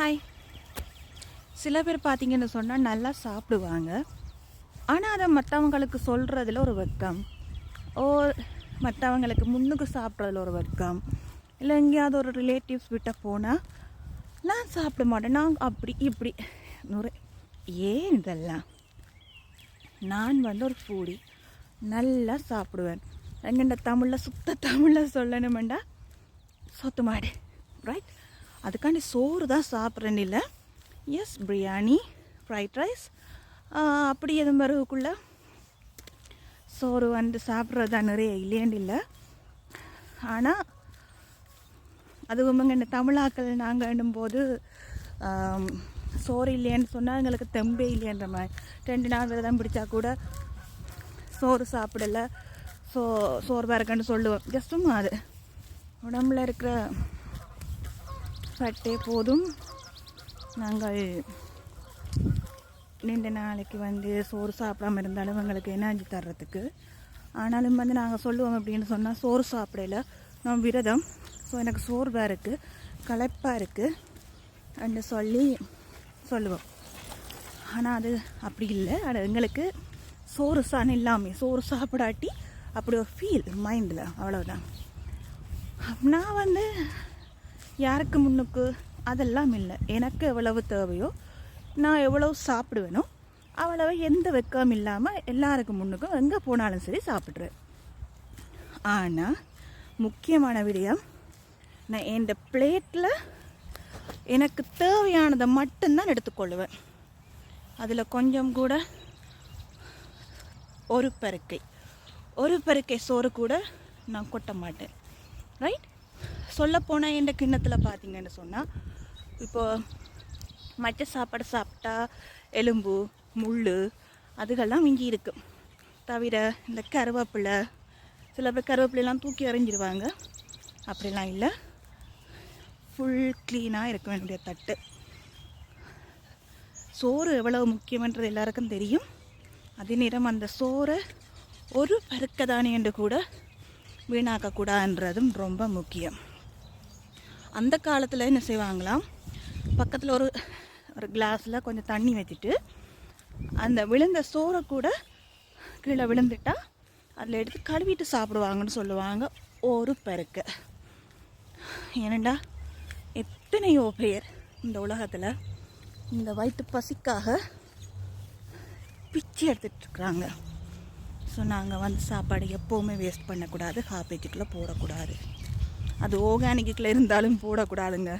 Hi சில பேர் பார்த்தீங்கன்னு சொன்னால் நல்லா சாப்பிடுவாங்க. ஆனால் அதை மற்றவங்களுக்கு சொல்கிறதுல ஒரு வெக்கம் ஓ மற்றவங்களுக்கு முன்னுக்கு சாப்பிட்றதுல ஒரு வெக்கம் இல்லை எங்கேயாவது ஒரு ரிலேட்டிவ்ஸ் விட்ட போனால் நான் சாப்பிட மாட்டேன் நான் அப்படி இப்படி. நுரை ஏன் இதெல்லாம்? நான் வந்து ஒரு ஃபூடி நல்லா சாப்பிடுவேன். எங்கண்ட தமிழில் சுத்த தமிழில் சொல்லணுமெண்டா? சொத்து மாடு. ரைட் அதுக்காண்டி சோறு தான் சாப்பிட்றேன்னு இல்லை எஸ் பிரியாணி ஃப்ரைட் ரைஸ் அப்படி எதுவும் வரவுக்குள்ள சோறு வந்து சாப்பிட்றது தான் நிறைய இல்லையேன்னு இல்லை ஆனால் அதுவும் இங்கே தமிழாக்கள் நாங்கள் போது சோறு இல்லையேன்னு சொன்னால் எங்களுக்கு தெம்பே இல்லையன்ற மாதிரி. ரெண்டு நாள் விரதம் பிடிச்சா கூட சோறு சாப்பிடலை. சோ சோறு இருக்கன்னு சொல்லுவோம். ஜஸ்ட்டும் அது. உடம்புல இருக்கிற பட்டே போதும். நாங்கள் நீண்ட நாளைக்கு வந்து சோறு சாப்பிடாம இருந்தாலும் எங்களுக்கு எனர்ஜி தர்றதுக்கு. ஆனாலும் வந்து நாங்கள் சொல்லுவோம் அப்படின்னு சொன்னால் சோறு சாப்பிடல. நான் விரதம். ஸோ எனக்கு சோர்வாக இருக்குது களைப்பாக இருக்குது அப்படின்னு சொல்லி சொல்லுவோம். ஆனால் அது அப்படி இல்லை. ஆனால் எங்களுக்கு சோறு சாணம் இல்லாமல் சோறு சாப்பிடாட்டி அப்படி ஒரு ஃபீல் மைண்டில் அவ்வளோதான் நான் வந்து யாருக்கு முன்னுக்கு? அதெல்லாம் இல்லை. எனக்கு எவ்வளவு தேவையோ நான் எவ்வளவு சாப்பிடுவேனோ அவ்வளவு எந்த வெக்கம் இல்லாமல் எல்லாருக்கும் முன்னுக்கும் எங்கே போனாலும் சரி சாப்பிட்றேன். ஆனால் முக்கியமான விடயம் நான் என் பிளேட்டில் எனக்கு தேவையானதை மட்டும்தான் எடுத்துக்கொள்ளுவேன். அதில் கொஞ்சம் கூட ஒரு பெருக்கை. ஒரு பெருக்கை சோறு கூட நான் கொட்ட மாட்டேன். ரைட் சொல்லப்போனால் என் கிண்ணத்தில் பார்த்தீங்கன்னு சொன்னால் இப்போது மற்ற சாப்பாடு சாப்பிட்டா எலும்பு முள் அதுகெல்லாம் இங்கே இருக்கும் தவிர இந்த கருவேப்பிலை சில பேர் கருவேப்பிலையெல்லாம் தூக்கி எறிஞ்சிடுவாங்க அப்படிலாம் இல்லை. ஃபுல் க்ளீனாக இருக்கும் என்னுடைய தட்டு. சோறு எவ்வளவு முக்கியமன்றது எல்லாருக்கும் தெரியும். அதே நேரம் அந்த சோறை ஒரு பருக்கதானி என்று கூட வீணாக்கக்கூடாதுன்றதும் ரொம்ப முக்கியம். அந்த காலத்தில் என்ன செய்வாங்களாம் பக்கத்தில் ஒரு ஒரு கிளாஸில் கொஞ்சம் தண்ணி வச்சுட்டு அந்த விழுந்த சோறை கூட கீழே விழுந்துட்டா அதில் எடுத்து கழுவிட்டு சாப்பிடுவாங்கன்னு சொல்லுவாங்க. ஒரு பெருக்க. ஏனண்டா எத்தனையோ பேர் இந்த உலகத்தில் இந்த வயிற்று பசிக்காக பிச்சை எடுத்துட்ருக்குறாங்க ஸோ நாங்கள் வந்து சாப்பாடு எப்போவுமே வேஸ்ட் பண்ணக்கூடாது ஹாப்பேஜுக்குள்ளே போடக்கூடாது. அது ஓர்கானிக்கில் இருந்தாலும் போடக்கூடாதுங்க.